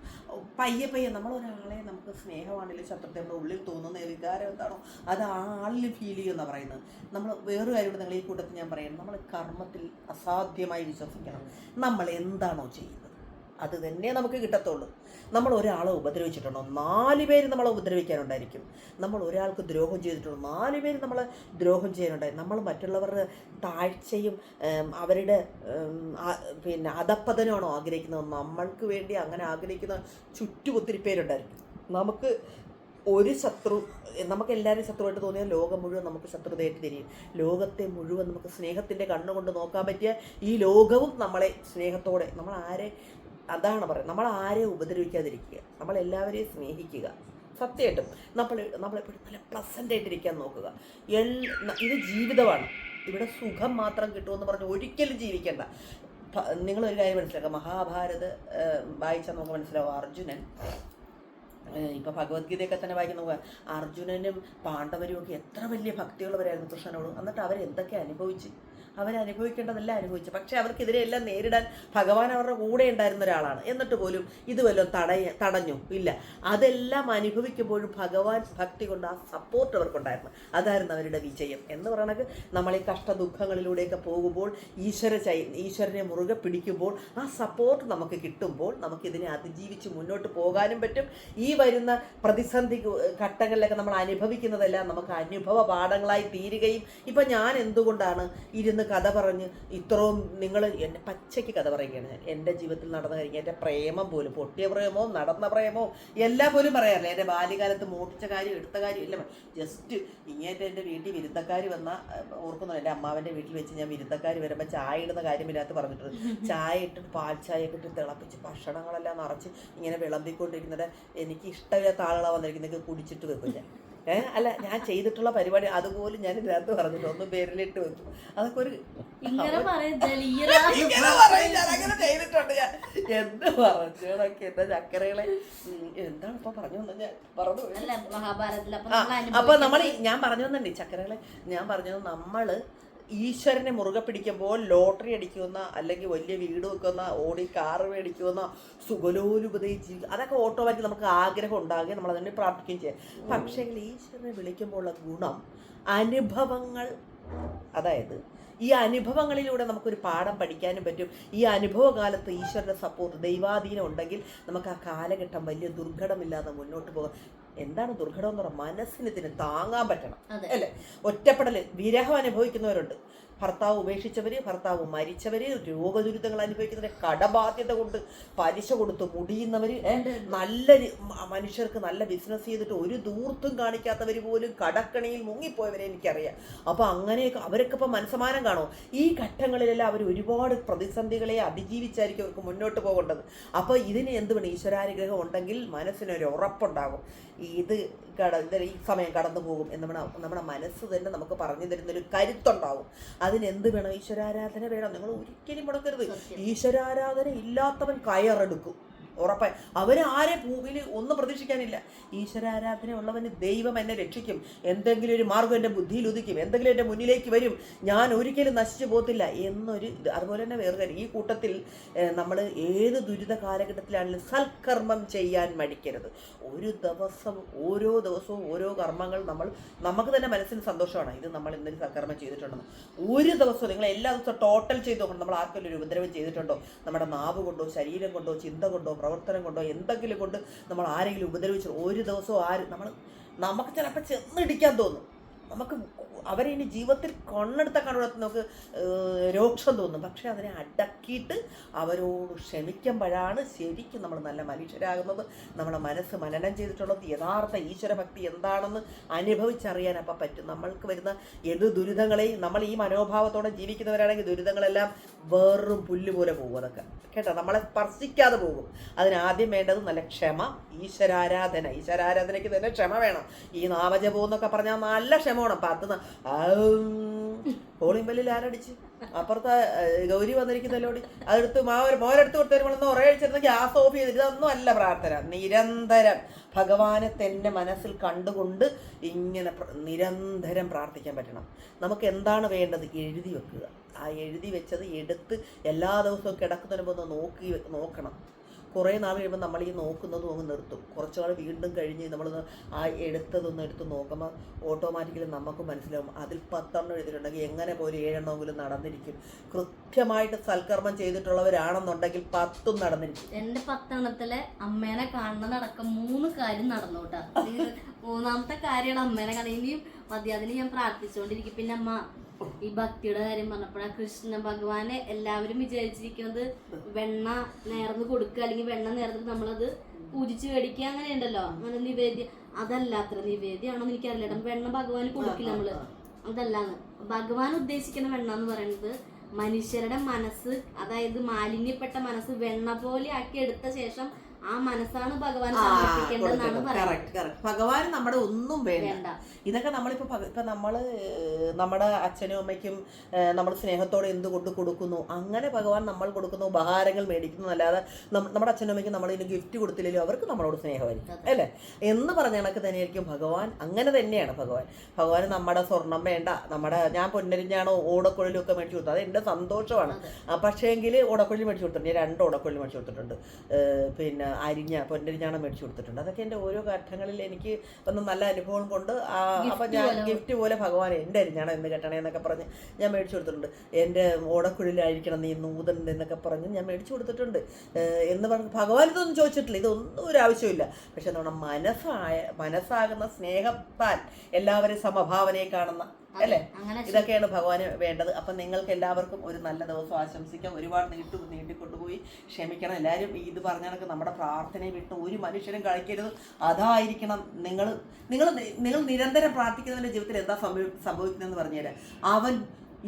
പയ്യെ പയ്യെ നമ്മളൊരാളെ നമുക്ക് സ്നേഹമാണെങ്കിലും ശത്രുത്തെ നമ്മുടെ ഉള്ളിൽ തോന്നുന്ന വികാരം എന്താണോ അത് ആ ആളിൽ ഫീൽ ചെയ്യുമെന്നാണ് പറയുന്നത്. നമ്മൾ വേറൊരു കാര്യം നിങ്ങൾ ഈ കൂട്ടത്തിൽ ഞാൻ പറയുന്നത് നമ്മൾ കർമ്മത്തിൽ അസാധ്യമായി വിശ്വസിക്കണം നമ്മൾ എന്താണോ ചെയ്യുന്നത്? അത് തന്നെ നമുക്ക് കിട്ടത്തുള്ളൂ. നമ്മൾ ഒരാളെ ഉപദ്രവിച്ചിട്ടുണ്ടോ? നാല് പേര് നമ്മളെ ഉപദ്രവിക്കാനുണ്ടായിരിക്കും. നമ്മൾ ഒരാൾക്ക് ദ്രോഹം ചെയ്തിട്ടുണ്ടോ? നാല് പേര് നമ്മളെ ദ്രോഹം ചെയ്യാനുണ്ടായി. നമ്മൾ മറ്റുള്ളവരുടെ താഴ്ചയും അവരുടെ പിന്നെ അധപ്പതനമാണോ ആഗ്രഹിക്കുന്നത്? നമ്മൾക്ക് വേണ്ടി അങ്ങനെ ആഗ്രഹിക്കുന്ന ചുറ്റും ഒത്തിരി പേരുണ്ടായിരിക്കും. നമുക്ക് ഒരു ശത്രു നമുക്ക് എല്ലാവരും ശത്രുവായിട്ട് തോന്നിയാൽ ലോകം മുഴുവൻ നമുക്ക് ശത്രുതയായിട്ട് തിരിയും. ലോകത്തെ മുഴുവൻ നമുക്ക് സ്നേഹത്തിന്റെ കണ്ണുകൊണ്ട് നോക്കാൻ പറ്റിയ ഈ ലോകവും നമ്മളെ സ്നേഹത്തോടെ നമ്മൾ ആരെ അതാണ് പറയുന്നത് നമ്മൾ ആരെ ഉപദ്രവിക്കാതിരിക്കുക നമ്മൾ എല്ലാവരെയും സ്നേഹിക്കുക. സത്യമായിട്ടും നമ്മൾ നമ്മളെപ്പോഴും നല്ല പ്ലസന്റ് ആയിട്ടിരിക്കാൻ നോക്കുക. എൽ ഇത് ജീവിതമാണ്. ഇവിടെ സുഖം മാത്രം കിട്ടുമെന്ന് പറഞ്ഞ് ഒരിക്കലും ജീവിക്കേണ്ട. നിങ്ങളൊരു കാര്യം മനസ്സിലാക്കുക. മഹാഭാരത് വായിച്ചാൽ നമുക്ക് മനസ്സിലാവും. അർജുനൻ ഏഹ്, ഇപ്പൊ ഭഗവത്ഗീതയൊക്കെ തന്നെ വായിക്കുന്ന അർജുനനും പാണ്ഡവരും ഒക്കെ എത്ര വലിയ ഭക്തിയുള്ളവരായിരുന്നു കൃഷ്ണനോട്. എന്നിട്ട് അവരെന്തൊക്കെ അനുഭവിച്ച്? അവരനുഭവിക്കേണ്ടതെല്ലാം അനുഭവിച്ചു പക്ഷെ എല്ലാം നേരിടാൻ ഭഗവാൻ അവരുടെ കൂടെ ഉണ്ടായിരുന്ന ഒരാളാണ്. എന്നിട്ട് പോലും ഇത് വല്ലതും തടയ തടഞ്ഞു. ഇല്ല. അതെല്ലാം അനുഭവിക്കുമ്പോഴും ഭഗവാൻ ഭക്തി കൊണ്ട് ആ സപ്പോർട്ട് അവർക്കുണ്ടായിരുന്നു. അതായിരുന്നു അവരുടെ വിജയം. എന്ന് പറയണത് നമ്മൾ ഈ കഷ്ട ദുഃഖങ്ങളിലൂടെയൊക്കെ പോകുമ്പോൾ ഈശ്വര ചൈ ഈശ്വരനെ മുറുകെ പിടിക്കുമ്പോൾ ആ സപ്പോർട്ട് നമുക്ക് കിട്ടുമ്പോൾ നമുക്കിതിനെ അതിജീവിച്ച് മുന്നോട്ട് പോകാനും പറ്റും. ഈ വരുന്ന പ്രതിസന്ധി ഘട്ടങ്ങളിലൊക്കെ നമ്മൾ അനുഭവിക്കുന്നതെല്ലാം നമുക്ക് അനുഭവ പാഠങ്ങളായി തീരുകയും ഇപ്പം ഞാൻ എന്തുകൊണ്ടാണ് ഇരുന്ന് കഥ പറഞ്ഞ് ഇത്രയും നിങ്ങൾ എന്റെ പച്ചയ്ക്ക് കഥ പറയുകയാണ്. ഞാൻ എന്റെ ജീവിതത്തിൽ നടന്ന കാര്യം എന്റെ പ്രേമം പോലും പൊട്ടിയ പ്രേമോ നടന്ന പ്രേമോ എല്ലാം പോലും പറയാറില്ല. എന്റെ ബാല്യകാലത്ത് മോട്ടിച്ച കാര്യം എടുത്ത കാര്യം എല്ലാം ജസ്റ്റ് ഇങ്ങേറ്റ എന്റെ വീട്ടിൽ വിരുദ്ധക്കാർ വന്ന ഓർക്കുന്നു എന്റെ അമ്മാവന്റെ വീട്ടിൽ വെച്ച് ഞാൻ വിരുദ്ധക്കാർ വരുമ്പോൾ ചായ ഇടുന്ന കാര്യം ഇതിനകത്ത് പറഞ്ഞിട്ടുണ്ട്. ചായ ഇട്ടിട്ട് പാൽ ചായ ഇട്ട് തിളപ്പിച്ച് ഭക്ഷണങ്ങളെല്ലാം നിറച്ച് ഇങ്ങനെ വിളമ്പിക്കൊണ്ടിരിക്കുന്നത്. എനിക്ക് ഇഷ്ടമില്ലാത്ത ആളുകളാണ് വന്നിരിക്കുന്നത് കുടിച്ചിട്ട് വെക്കും ഞാൻ അല്ല ഞാൻ ചെയ്തിട്ടുള്ള പരിപാടി അതുപോലും ഞാൻ ഇതിനകത്ത് പറഞ്ഞിട്ട് ഒന്ന് പേരിലിട്ട് വെച്ചു. അതൊക്കെ ഒരു *laughs* ഇങ്ങനെ പറയും ഞാൻ അങ്ങനെ ചെയ്തിട്ടുണ്ട്. ഞാൻ എന്ത് പറഞ്ഞൊക്കെ എന്താ ചക്കരകളെ. എന്താണ് ഇപ്പൊ പറഞ്ഞു വന്നത്? ഞാൻ പറഞ്ഞു അപ്പൊ നമ്മൾ ഞാൻ പറഞ്ഞു വന്നിട്ടുണ്ട് ചക്കരകളെ. ഞാൻ പറഞ്ഞത് നമ്മൾ ഈശ്വരനെ മുറുകെ പിടിക്കുമ്പോൾ ലോട്ടറി അടിക്കുന്ന അല്ലെങ്കിൽ വലിയ വീട് വെക്കുന്ന ഓടി കാറ് മേടിക്കുന്ന സുഗലോലുപതി ജീവി അതൊക്കെ ഓട്ടോമാറ്റിക് നമുക്ക് ആഗ്രഹം ഉണ്ടാകുകയും നമ്മൾ അതിനെ പ്രാർത്ഥിക്കുകയും ചെയ്യാം. പക്ഷേ ഈശ്വരനെ വിളിക്കുമ്പോഴുള്ള ഗുണം അനുഭവങ്ങൾ അതായത് ഈ അനുഭവങ്ങളിലൂടെ നമുക്കൊരു പാഠം പഠിക്കാനും പറ്റും. ഈ അനുഭവകാലത്ത് ഈശ്വരന്റെ സപ്പോർട്ട് ദൈവാധീനം ഉണ്ടെങ്കിൽ നമുക്ക് ആ കാലഘട്ടം വലിയ ദുർഘടമില്ലാതെ മുന്നോട്ട് പോകാം. എന്താണ് ദുർഘടം എന്ന് പറഞ്ഞാൽ മനസ്സിന് ഇതിന് താങ്ങാൻ പറ്റണം. അല്ലേ? ഒറ്റപ്പെടൽ വിരഹം അനുഭവിക്കുന്നവരുണ്ട്. ഭർത്താവ് ഉപേക്ഷിച്ചവര് ഭർത്താവ് മരിച്ചവര് രോഗദുരിതങ്ങൾ അനുഭവിക്കുന്നവര് കടബാധ്യത കൊണ്ട് പലിശ കൊടുത്ത് മുടിയുന്നവര് നല്ല മനുഷ്യർക്ക് നല്ല ബിസിനസ് ചെയ്തിട്ട് ഒരു ദൂർത്തും കാണിക്കാത്തവർ പോലും കടക്കണിയിൽ മുങ്ങിപ്പോയവരെ എനിക്കറിയാം. അപ്പോൾ അങ്ങനെയൊക്കെ അവരൊക്കെ ഇപ്പം മനസ്സമാനം കാണുമോ ഈ ഘട്ടങ്ങളിലെല്ലാം അവർ ഒരുപാട് പ്രതിസന്ധികളെ അതിജീവിച്ചായിരിക്കും അവർക്ക് മുന്നോട്ട് പോകേണ്ടത്. അപ്പോൾ ഇതിന് എന്ത് വേണം? ഈശ്വരാനുഗ്രഹം ഉണ്ടെങ്കിൽ മനസ്സിനൊരു ഉറപ്പുണ്ടാകും. ഇത് കട ഈ സമയം കടന്നു പോകും എന്ന് നമ്മുടെ നമ്മുടെ മനസ്സ് തന്നെ നമുക്ക് പറഞ്ഞു തരുന്നൊരു കരുത്തുണ്ടാവും. അതിനെന്ത് വേണം? ഈശ്വരാരാധന വേണം. നിങ്ങൾ ഒരിക്കലും മുടക്കരുത്. ഈശ്വരാരാധന ഇല്ലാത്തവൻ കയറെടുക്കും. ഉറപ്പായി. അവരാരെ ഭൂമിയിൽ ഒന്നും പ്രതീക്ഷിക്കാനില്ല. ഈശ്വരാരാധന ഉള്ളവന് ദൈവം എന്നെ രക്ഷിക്കും. എന്തെങ്കിലും ഒരു മാർഗം എന്റെ ബുദ്ധിയിൽ ഉദിക്കും. എന്തെങ്കിലും എന്റെ മുന്നിലേക്ക് വരും. ഞാൻ ഒരിക്കലും നശിച്ചു പോകത്തില്ല എന്നൊരു അതുപോലെ തന്നെ വേറെ കാര്യം. ഈ കൂട്ടത്തിൽ നമ്മൾ ഏത് ദുരിത കാലഘട്ടത്തിലാണെങ്കിലും സൽക്കർമ്മം ചെയ്യാൻ മടിക്കരുത്. ഒരു ദിവസം ഓരോ ദിവസവും ഓരോ കർമ്മങ്ങൾ നമ്മൾ നമുക്ക് തന്നെ മനസ്സിന് സന്തോഷമാണ്. ഇത് നമ്മൾ എന്തെങ്കിലും സൽക്കർമ്മം ചെയ്തിട്ടുണ്ടെന്ന്. ഒരു ദിവസവും നിങ്ങൾ എല്ലാ ദിവസവും ടോട്ടൽ ചെയ്ത് നോക്കണം. നമ്മൾ ആർക്കെങ്കിലും ഒരു ഉപദ്രവം ചെയ്തിട്ടുണ്ടോ? നമ്മുടെ നാവ് കൊണ്ടോ ശരീരം കൊണ്ടോ ചിന്ത കൊണ്ടോ പ്രവർത്തനം കൊണ്ടോ എന്തെങ്കിലും കൊണ്ട് നമ്മൾ ആരെങ്കിലും ഉപദ്രവിച്ചു ഒരു ദിവസവും ആര് നമ്മൾ നമുക്ക് ചിലപ്പോൾ ചെന്നിടിക്കാൻ തോന്നും. നമുക്ക് അവരെ ഇനി ജീവിതത്തിൽ കൊണ്ണെടുത്ത കണ്ടുകൂടെ നമുക്ക് രോക്ഷം തോന്നും. പക്ഷേ അതിനെ അടക്കിയിട്ട് അവരോട് ക്ഷമിക്കുമ്പോഴാണ് ശരിക്കും നമ്മൾ നല്ല മനുഷ്യരാകുന്നത്. നമ്മളെ മനസ്സ് മനനം ചെയ്തിട്ടുള്ളത് യഥാർത്ഥ ഈശ്വരഭക്തി എന്താണെന്ന് അനുഭവിച്ചറിയാൻ അപ്പം പറ്റും. നമ്മൾക്ക് വരുന്ന ഏത് ദുരിതങ്ങളെയും നമ്മൾ ഈ മനോഭാവത്തോടെ ജീവിക്കുന്നവരാണെങ്കിൽ ദുരിതങ്ങളെല്ലാം വേറും പുല്ല് പോലെ പോകും അതൊക്കെ. കേട്ടോ? നമ്മളെ സ്പർശിക്കാതെ പോകും. അതിനാദ്യം വേണ്ടത് നല്ല ക്ഷമ ഈശ്വരാരാധന. ഈശ്വരാരാധനയ്ക്ക് തന്നെ ക്ഷമ വേണം. ഈ നാമജപം എന്നൊക്കെ പറഞ്ഞാൽ നല്ല ക്ഷമ വേണം. പത്ത് ന- ബെല്ലിൽ ആരടിച്ച്? അപ്പുറത്തെ ഗൗരി വന്നിരിക്കുന്നല്ലോ അതെടുത്ത് മാവർ മോരെടുത്ത് കൊടുത്ത് വരുമ്പോഴൊന്ന് ഒരേ കഴിച്ചിരുന്ന ഗ്യാസ് ഓഫ് ചെയ്ത് ഇതൊന്നും അല്ല പ്രാർത്ഥന. നിരന്തരം ഭഗവാനെ തന്നെ മനസ്സിൽ കണ്ടുകൊണ്ട് ഇങ്ങനെ നിരന്തരം പ്രാർത്ഥിക്കാൻ പറ്റണം. നമുക്ക് എന്താണ് വേണ്ടത്? എഴുതി വെക്കുക. ആ എഴുതി വെച്ചത് എടുത്ത് എല്ലാ ദിവസവും കിടക്കുന്നതിന് മുമ്പ് ഒന്ന് നോക്കി നോക്കണം. കുറേ നാൾ കഴിയുമ്പോൾ നമ്മൾ ഈ നോക്കുന്നതും അങ്ങ് നിർത്തും. കുറച്ച് നാൾ വീണ്ടും കഴിഞ്ഞ് നമ്മൾ ആ എടുത്തതൊന്ന് എടുത്ത് നോക്കുമ്പോൾ ഓട്ടോമാറ്റിക്കലി നമുക്ക് മനസ്സിലാവും അതിൽ പത്തെണ്ണം എഴുതിയിട്ടുണ്ടെങ്കിൽ എങ്ങനെ പോലും ഏഴെണ്ണമെങ്കിലും നടന്നിരിക്കും. കൃത്യമായിട്ട് സൽക്കർമ്മം ചെയ്തിട്ടുള്ളവരാണെന്നുണ്ടെങ്കിൽ പത്തും നടന്നിരിക്കും. എന്റെ പത്തെണ്ണത്തിലെ അമ്മേനെ കാണുന്നതടക്കം മൂന്ന് കാര്യം നടന്നു കേട്ടോ മൂന്നാമത്തെ കാര്യമാണ് അമ്മേനെ കാണുക ഇനിയും മതി അതിന് ഞാൻ പ്രാർത്ഥിച്ചുകൊണ്ടിരിക്കും. പിന്നെ അമ്മ ഈ ഭക്തിയുടെ കാര്യം പറഞ്ഞപ്പോഴാ കൃഷ്ണ ഭഗവാനെ എല്ലാവരും വിചാരിച്ചിരിക്കുന്നത് വെണ്ണ നേർന്ന് കൊടുക്കുക അല്ലെങ്കിൽ വെണ്ണ നേർന്ന് നമ്മളത് പൂജിച്ച് മേടിക്കുക അങ്ങനെ ഉണ്ടല്ലോ അങ്ങനെ നിവേദ്യ അതല്ല അത്ര നിവേദ്യമാണെന്ന് എനിക്കറിയില്ല. വെണ്ണ ഭഗവാന് കൊടുക്കില്ല നമ്മൾ. അതല്ലാന്ന്. ഭഗവാൻ ഉദ്ദേശിക്കുന്ന വെണ്ണ എന്ന് പറയുന്നത് മനുഷ്യരുടെ മനസ്സ് അതായത് മാലിന്യപ്പെട്ട മനസ്സ് വെണ്ണ പോലെ ആക്കി എടുത്ത ശേഷം ആ മനസ്സാണ് ഭഗവാൻ കറക്റ്റ് കറക്റ്റ് ഭഗവാൻ നമ്മുടെ ഒന്നും വേണ്ട. ഇതൊക്കെ നമ്മളിപ്പോ ഇപ്പൊ നമ്മൾ നമ്മുടെ അച്ഛനും അമ്മയ്ക്കും നമ്മൾ സ്നേഹത്തോടെ എന്ത് കൊണ്ട് കൊടുക്കുന്നു? അങ്ങനെ ഭഗവാൻ നമ്മൾ കൊടുക്കുന്ന ഉപഹാരങ്ങൾ മേടിക്കുന്നു. അല്ലാതെ നമ്മുടെ അച്ഛനും അമ്മയ്ക്കും നമ്മൾ ഇതിന് ഗിഫ്റ്റ് കൊടുത്തില്ലെങ്കിലും അവർക്ക് നമ്മളോട് സ്നേഹമായിരിക്കും. അല്ലേ? എന്ന് പറഞ്ഞ കണക്ക് തന്നെയായിരിക്കും ഭഗവാൻ. അങ്ങനെ തന്നെയാണ് ഭഗവാൻ. ഭഗവാൻ നമ്മുടെ സ്വർണം വേണ്ട. നമ്മുടെ ഞാൻ പൊന്നരിഞ്ഞാണോ ഓടക്കുഴലും ഒക്കെ മേടിച്ചു കൊടുത്തത്? അത് എന്റെ സന്തോഷമാണ്. പക്ഷേ എങ്കിൽ ഓടക്കുഴൽ മേടിച്ചു കൊടുത്തിട്ടുണ്ട്. ഞാൻ രണ്ട് ഓടക്കുഴൽ മേടിച്ചു കൊടുത്തിട്ടുണ്ട്. പിന്നെ അരിഞ്ഞ പൊന്നരിഞ്ഞാണം മേടിച്ചു കൊടുത്തിട്ടുണ്ട്. അതൊക്കെ എന്റെ ഓരോ ഘട്ടങ്ങളിൽ എനിക്ക് വന്ന നല്ല അനുഭവം കൊണ്ട് ആ അപ്പം ഞാൻ ഗിഫ്റ്റ് പോലെ ഭഗവാൻ എന്റെ അരിഞ്ഞാണം എന്ന് കെട്ടണേ എന്നൊക്കെ പറഞ്ഞ് ഞാൻ മേടിച്ചു കൊടുത്തിട്ടുണ്ട്. എന്റെ ഓടക്കുഴലായിരിക്കണം നീ നൂതൻ എന്നൊക്കെ പറഞ്ഞ് ഞാൻ മേടിച്ചു കൊടുത്തിട്ടുണ്ട്. എന്ന് പറഞ്ഞ് ഭഗവാൻ ഇതൊന്നും ചോദിച്ചിട്ടില്ല. ഇതൊന്നും ഒരു ആവശ്യമില്ല പക്ഷെ നമ്മുടെ മനസ്സായ മനസ്സാകുന്ന സ്നേഹത്താൽ എല്ലാവരെയും സമഭാവനയെ കാണുന്ന അല്ലേ? ഇതൊക്കെയാണ് ഭഗവാന് വേണ്ടത്. അപ്പം നിങ്ങൾക്ക് എല്ലാവർക്കും ഒരു നല്ല ദിവസം ആശംസിക്കാം. ഒരുപാട് നീട്ടു നീട്ടിക്കൊണ്ടുപോയി ക്ഷമിക്കണം. എല്ലാവരും ഇത് പറഞ്ഞ കണക്ക് നമ്മുടെ പ്രാർത്ഥനയെ വിട്ട് ഒരു മനുഷ്യനും കളിക്കരുത്. അതായിരിക്കണം നിങ്ങൾ നിങ്ങൾ നിങ്ങൾ നിരന്തരം പ്രാർത്ഥിക്കുന്നവന്റെ ജീവിതത്തിൽ എന്താ സംഭവി സംഭവിക്കുന്നതെന്ന് പറഞ്ഞുതരാം. അവൻ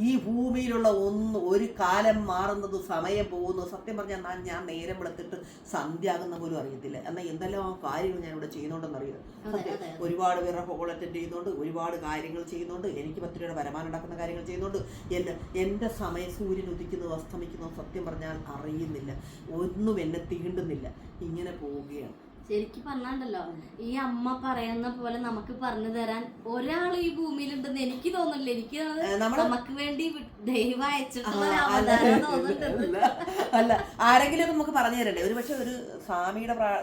ഈ ഭൂമിയിലുള്ള ഒന്ന് ഒരു കാലം മാറുന്നത് സമയം പോകുന്നു. സത്യം പറഞ്ഞാൽ ഞാൻ ഞാൻ നേരം വെളുത്തിട്ട് സന്ധ്യാകുന്ന പോലും അറിയത്തില്ല. എന്നാൽ എന്തെല്ലാം കാര്യങ്ങൾ ഞാൻ ഇവിടെ ചെയ്യുന്നുണ്ടെന്ന് അറിയാം സത്യം ഒരുപാട് പേരുടെ ഹോൾ അറ്റൻഡ് ചെയ്യുന്നുണ്ട്. ഒരുപാട് കാര്യങ്ങൾ ചെയ്യുന്നുണ്ട്. എനിക്ക് പത്ത് രൂപയുടെ വരുമാനം ഉണ്ടാക്കുന്ന കാര്യങ്ങൾ ചെയ്യുന്നുണ്ട്. എന്റെ എന്റെ സമയ സൂര്യൻ ഉദിക്കുന്നു അസ്തമിക്കുന്നു. സത്യം പറഞ്ഞാൽ അറിയുന്നില്ല. ഒന്നും എന്നെ തീണ്ടുന്നില്ല. ഇങ്ങനെ പോവുകയാണ്. ശരിക്കും പറഞ്ഞാണ്ടല്ലോ ഈ അമ്മ പറയുന്ന പോലെ നമുക്ക് പറഞ്ഞു തരാൻ ഒരാൾ ഈ ഭൂമിയിലുണ്ടെന്ന് എനിക്ക് തോന്നുന്നില്ല. എനിക്ക് നമുക്ക് വേണ്ടി ദൈവം അയച്ചിട്ടുള്ള അല്ല, ആരെങ്കിലും നമുക്ക് പറഞ്ഞു തരണ്ടേ? ഒരു പക്ഷെ ഒരു സ്വാമിയുടെ പ്രാ-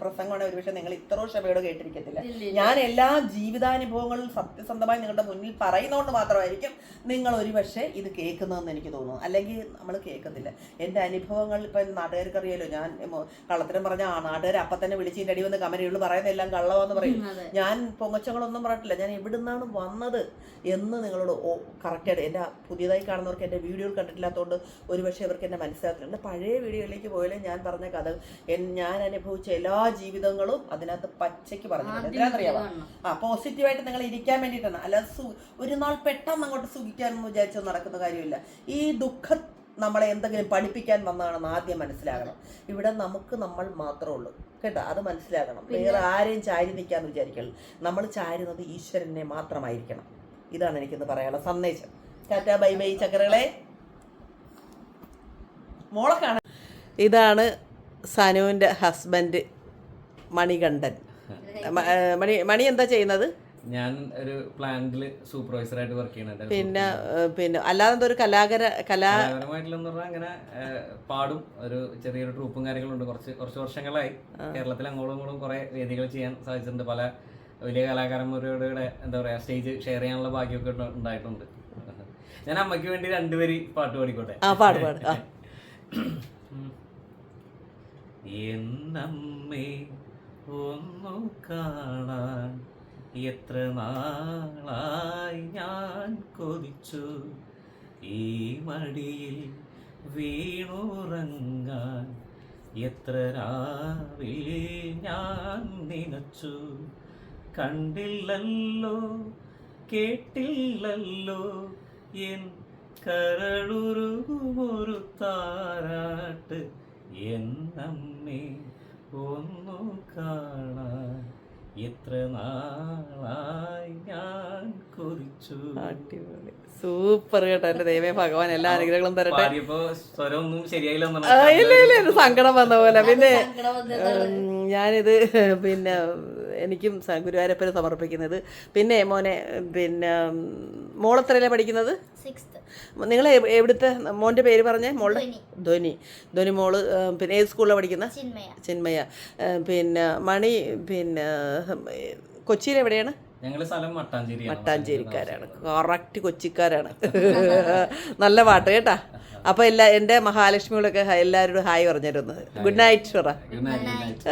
പ്രസംഗമാണ് ഒരു പക്ഷെ നിങ്ങൾ ഇത്ര ക്ഷമയോടെ കേട്ടിരിക്കത്തില്ല. ഞാൻ എല്ലാ ജീവിതാനുഭവങ്ങളും സത്യസന്ധമായി നിങ്ങളുടെ മുന്നിൽ പറയുന്നതുകൊണ്ട് മാത്രമായിരിക്കും നിങ്ങൾ ഒരു പക്ഷേ ഇത് കേൾക്കുന്നതെന്ന് എനിക്ക് തോന്നുന്നു. അല്ലെങ്കിൽ നമ്മൾ കേൾക്കത്തില്ല. എന്റെ അനുഭവങ്ങൾ ഇപ്പം നാട്ടുകാർക്ക് അറിയാലോ ഞാൻ കള്ളത്തരം പറഞ്ഞ ആ നാട്ടുകാർ അപ്പം തന്നെ വിളിച്ചതിന്റെ അടി വന്ന് കമനയുള്ളൂ പറയുന്നതെല്ലാം കള്ളവാന്ന് പറയും. ഞാൻ പൊങ്ങച്ചങ്ങളൊന്നും പറഞ്ഞിട്ടില്ല. ഞാൻ എവിടുന്നാണ് വന്നത് എന്ന് നിങ്ങളോട് ഓ കറക്റ്റായിട്ട് എന്റെ പുതിയതായി കാണുന്നവർക്ക് എന്റെ വീഡിയോകൾ കണ്ടിട്ടില്ലാത്തതുകൊണ്ട് ഒരുപക്ഷെ അവർക്ക് എന്നെ മനസ്സിലാക്കില്ല എന്റെ പഴയ വീഡിയോയിലേക്ക് പോയാലേ ഞാൻ പറഞ്ഞ കഥ ഞാൻ അനുഭവിച്ച എല്ലാ ജീവിതങ്ങളും അതിനകത്ത് പച്ചയ്ക്ക് പറഞ്ഞിട്ടുണ്ട്. എന്തിനാണെന്നറിയാമോ ആ പോസിറ്റീവായിട്ട് നിങ്ങൾ ഇരിക്കാൻ വേണ്ടിയിട്ടാണ്. അല്ലാതെ ഒരു നാൾ പെട്ടെന്ന് അങ്ങോട്ട് സുഖിക്കാൻ വിചാരിച്ചൊന്നും നടക്കുന്ന കാര്യമില്ല. ഈ ദുഃഖം നമ്മളെ എന്തെങ്കിലും പഠിപ്പിക്കാൻ വന്നതാണെന്ന് ആദ്യം മനസ്സിലാകണം. ഇവിടെ നമുക്ക് നമ്മൾ മാത്രമേ ഉള്ളൂ. കേട്ടോ? അത് മനസ്സിലാക്കണം വേറെ ആരെയും ചാരി നിൽക്കാന്ന് വിചാരിക്കണം നമ്മൾ ചാരുന്നത് ഈശ്വരനെ മാത്രമായിരിക്കണം. ഇതാണ് എനിക്കിന്ന് പറയാനുള്ള സന്ദേശം. ടാറ്റാ ബൈ ബൈ ചക്കരകളെ മോളക്കാണ് ഇതാണ് സനുവിന്റെ ഹസ്ബൻഡ് മണികണ്ഠൻ. മണി മണി എന്താ ചെയ്യുന്നത്? ഞാൻ ഒരു പ്ലാന്റിൽ സൂപ്പർവൈസർ ആയിട്ട് വർക്ക് ചെയ്യുന്നുണ്ട്. പിന്നെ പിന്നെ അല്ലാതെ ഒരു കലാകര കലാ കലാപരമായിട്ടുള്ളതെന്ന് പറഞ്ഞാൽ അങ്ങനെ പാടും. ഒരു ചെറിയൊരു ട്രൂപ്പും കാര്യങ്ങളുണ്ട്. കുറച്ച് കുറച്ച് വർഷങ്ങളായി. കേരളത്തിൽ അങ്ങോട്ടും ഇങ്ങോട്ടും കുറെ വേദികൾ ചെയ്യാൻ സാധിച്ചിട്ടുണ്ട്. പല വലിയ കലാകാരന്മാരുടെ എന്താ പറയാ സ്റ്റേജ് ഷെയർ ചെയ്യാനുള്ള ഭാഗ്യമൊക്കെ ഉണ്ട്- ഉണ്ടായിട്ടുണ്ട്. ഞാൻ അമ്മയ്ക്ക് വേണ്ടി രണ്ടുപേര് പാട്ട് പാടിക്കോട്ടെ? ആ പാട് പാട്. എന്നമ്മേ ഒന്നു കാണാൻ എത്ര നാളായി ഞാൻ കൊതിച്ചു. ഈ മടിയിൽ വീണുറങ്ങാൻ എത്ര രാവിൽ ഞാൻ നിനച്ചു. കണ്ടില്ലല്ലോ കേട്ടില്ലല്ലോ എൻ കരളുരുകുമൊരു താരാട്ട് എന്നമ്മേ ഒന്നു കാണാൻ. എത്ര നാളായി ഞാൻ കൊതിച്ചു അടിപൊളി. സൂപ്പർ കേട്ടോ എന്റെ ദൈവം ഭഗവാൻ എല്ലാ അനുഗ്രഹങ്ങളും തരട്ടെ. സ്വരമൊന്നും ശരിയായില്ല ഇല്ല ഇല്ല ഇല്ല സങ്കടം വന്ന പോലെ. പിന്നെ. ഞാനിത് പിന്നെ എനിക്കും ഗുരുവായൂരപ്പന് സമർപ്പിക്കുന്നത്. പിന്നെ മോനെ പിന്നെ മോളെത്രയിലാണ് പഠിക്കുന്നത്? നിങ്ങൾ എവിടുത്തെ? മോന്റെ പേര് പറഞ്ഞേ മോളുടെ? ധ്വനി ധ്വനി മോൾ പിന്നെ ഏത് സ്കൂളിലാണ് പഠിക്കുന്നത് ചിന്മയ. ചിന്മയ. പിന്നെ മണി പിന്നെ കൊച്ചിയിൽ എവിടെയാണ്? സ്ഥലം മട്ടാഞ്ചേരിക്കാരാണ്. കറക്റ്റ് കൊച്ചിക്കാരാണ്. നല്ല പാട്ട് കേട്ടാ. അപ്പൊ എല്ലാ എന്റെ മഹാലക്ഷ്മികളൊക്കെ എല്ലാരോടും എല്ലാവരോടും ഹായ് പറഞ്ഞിരുന്നത് ഗുഡ് നൈറ്റ് ഷുറ. Good night.